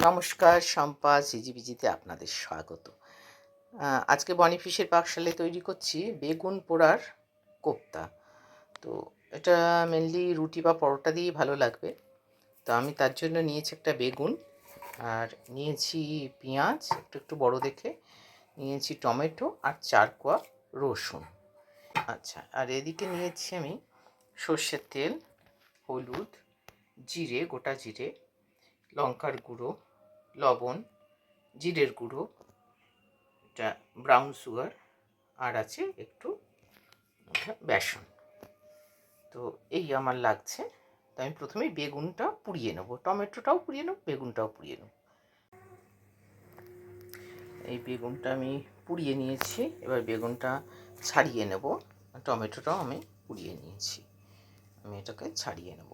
নমস্কার শম্পা ঝিঝিবিজিতে আপনাদের স্বাগত। আজকে বনিফিশের পাকশালে তৈরি করছি বেগুন পোড়ার কোপ্তা। তো এটা মেনলি রুটি বা পরোটা দিয়েই ভালো লাগবে। তো আমি তার জন্য নিয়েছি একটা বেগুন, আর নিয়েছি পেঁয়াজ, একটু একটু বড় দেখে। নিয়েছি টমেটো আর চার কোয়া রসুন। আচ্ছা আর এদিকে নিয়েছি আমি সর্ষের তেল, হলুদ, জিরে, গোটা জিরে। লঙ্কার গুঁড়ো, লবণ, জিরের গুঁড়ো, এটা ব্রাউন সুগার আর আছে একটু বেসন। তো এই আমার লাগছে। তো আমি প্রথমে বেগুনটা পুড়িয়ে নেব। টমেটোটাও পুড়িয়ে নেব, বেগুনটাও পুড়িয়ে নেব। এই বেগুনটা আমি পুড়িয়ে নিয়েছি। এবার বেগুনটা ছাড়িয়ে নেব। টমেটোটাও আমি পুড়িয়ে নিয়েছি। আমি এটাকে ছাড়িয়ে নেব।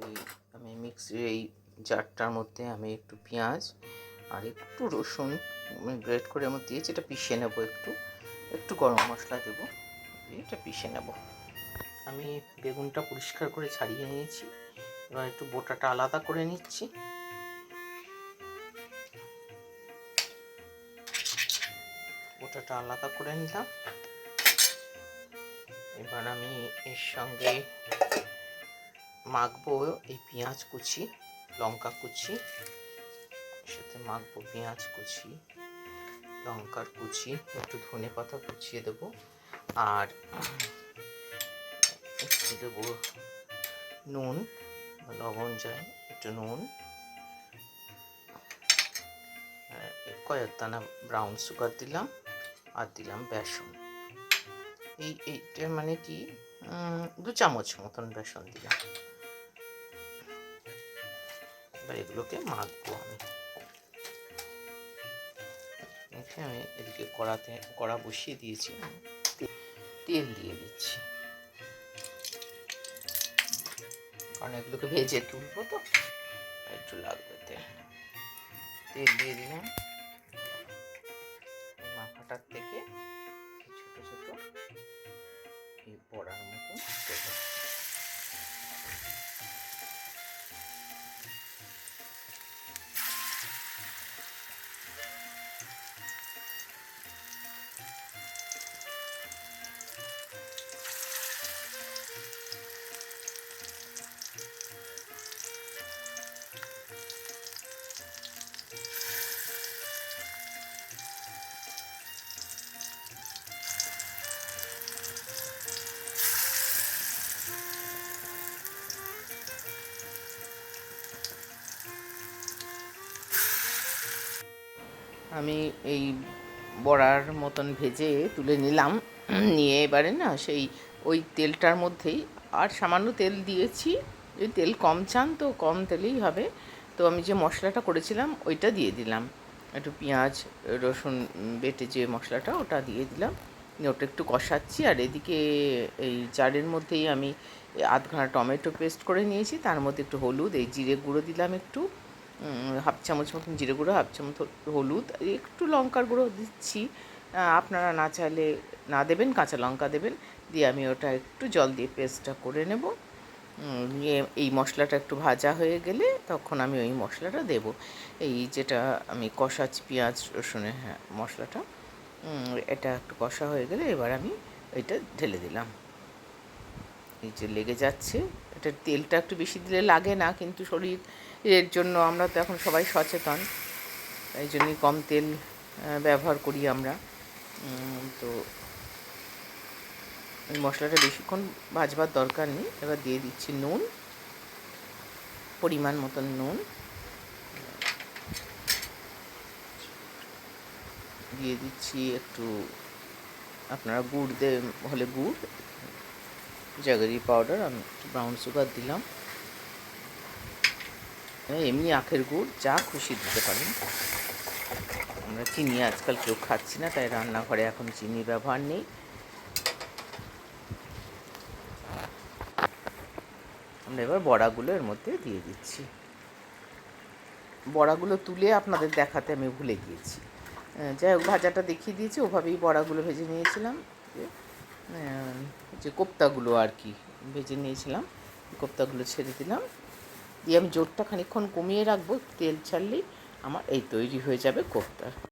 এই আমি মিক্সির এই জারটার মধ্যে আমি একটু পেঁয়াজ আর একটু রসুন গ্রেট করে আমার দিয়েছি, এটা পিষে নেব একটু। একটু গরম মশলা দেবো এটা পিষে নেব। আমি বেগুনটা পরিষ্কার করে ছাড়িয়ে নিয়েছি, এবার একটু বোটাটা আলাদা করে নিচ্ছি। বোটাটা আলাদা করে নিলাম। এবার আমি এর সঙ্গে মাখবো এই পেঁয়াজ কুচি, লঙ্কা কুচি সাথে মাখবো পেঁয়াজ কুচি, লঙ্কার কুচি, একটু ধনে পাতা কুচিয়ে দেবো, আর একটু দেবো নুন, লবণ যায়, একটু নুন কয়েক দানা ব্রাউন সুগার দিলাম, আর দিলাম বেসন। এই, এইটা মানে কি? দু চামচ মতন বেসন দিলাম। এবার এগুলোকে মাখবো আমি। মেখে আমি এদিকে কড়াতে, কড়া বসিয়ে দিয়েছি। তেল দিয়ে দিচ্ছি। কারণ এগুলোকে ভেজে তুলবো তো একটু লাগবে তেল। তেল দিয়ে দিলাম। মাখাটার থেকে আমি এই বড়ার মতন ভেজে তুলে নিলাম। নিয়ে এবারে না সেই ওই তেলটার মধ্যেই আর সামান্য তেল দিয়েছি। যদি তেল কম চান তো কম তেলেই হবে। তো আমি যে মশলাটা করেছিলাম ওইটা দিয়ে দিলাম। একটু পেঁয়াজ, রসুন বেটে যে মশলাটা ওটা দিয়ে দিলাম। ওটা একটু কষাচ্ছি। আর এদিকে এই চারের মধ্যেই আমি আধ আধখানা টমেটো পেস্ট করে নিয়েছি। তার মধ্যে একটু হলুদ, এই জিরে গুঁড়ো দিলাম একটু। হাফ চামচ মতন জিরে গুঁড়ো, হাফ চামচ হলুদ, একটু লঙ্কার গুঁড়ো দিচ্ছি। আপনারা না চাইলে না দেবেন, কাঁচা লঙ্কা দেবেন। দিয়ে আমি ওটা একটু জল দিয়ে পেস্টটা করে নেব। নিয়ে এই মশলাটা একটু ভাজা হয়ে গেলে তখন আমি ওই মশলাটা দেব। এই যেটা আমি কষাচ্ছি পেঁয়াজ, রসুনের হ্যাঁ মশলাটা। এটা একটু কষা হয়ে গেলে এবার আমি এটা ঢেলে দিলাম। যে লেগে যাচ্ছে, এটা তেলটা একটু বেশি দিলে লাগে না, কিন্তু শরীর এর জন্য আমরা তো এখন সবাই সচেতন, তাই জন্যই কম তেল ব্যবহার করি আমরা। তো এই মশলাটা বেশিক্ষণ ভাজবার দরকার নেই, এবার দিয়ে দিচ্ছি নুন, পরিমাণ মতন নুন। দিয়ে দিচ্ছি একটু, আপনারা গুড় দে, হলে গুড় জাগরি পাউডার আমি একটু ব্রাউন সুগার দিলাম এমনি আখের গুড়, যা খুশি দিতে পারেন। আমরা চিনি আজকাল কেউ খাচ্ছি না, তাই রান্নাঘরে এখন চিনি ব্যবহার নেই। আমরা এবার বড়াগুলো এর মধ্যে দিয়ে দিচ্ছি। বড়াগুলো তুলে আপনাদের দেখাতে আমি ভুলে গিয়েছি। যাই হোক, ভাজাটা দেখিয়ে দিয়েছি, ওভাবেই বড়াগুলো ভেজে নিয়েছিলাম। যে কোপ্তাগুলো আর কি ভেজে নিয়েছিলাম, কোপ্তাগুলো ছেড়ে দিলাম। দিয়ে আমি জোরটা খানিক্ষণ কমিয়ে রাখব, তেল ছাড়লেই আমার এই তৈরি হয়ে যাবে কোপ্তা।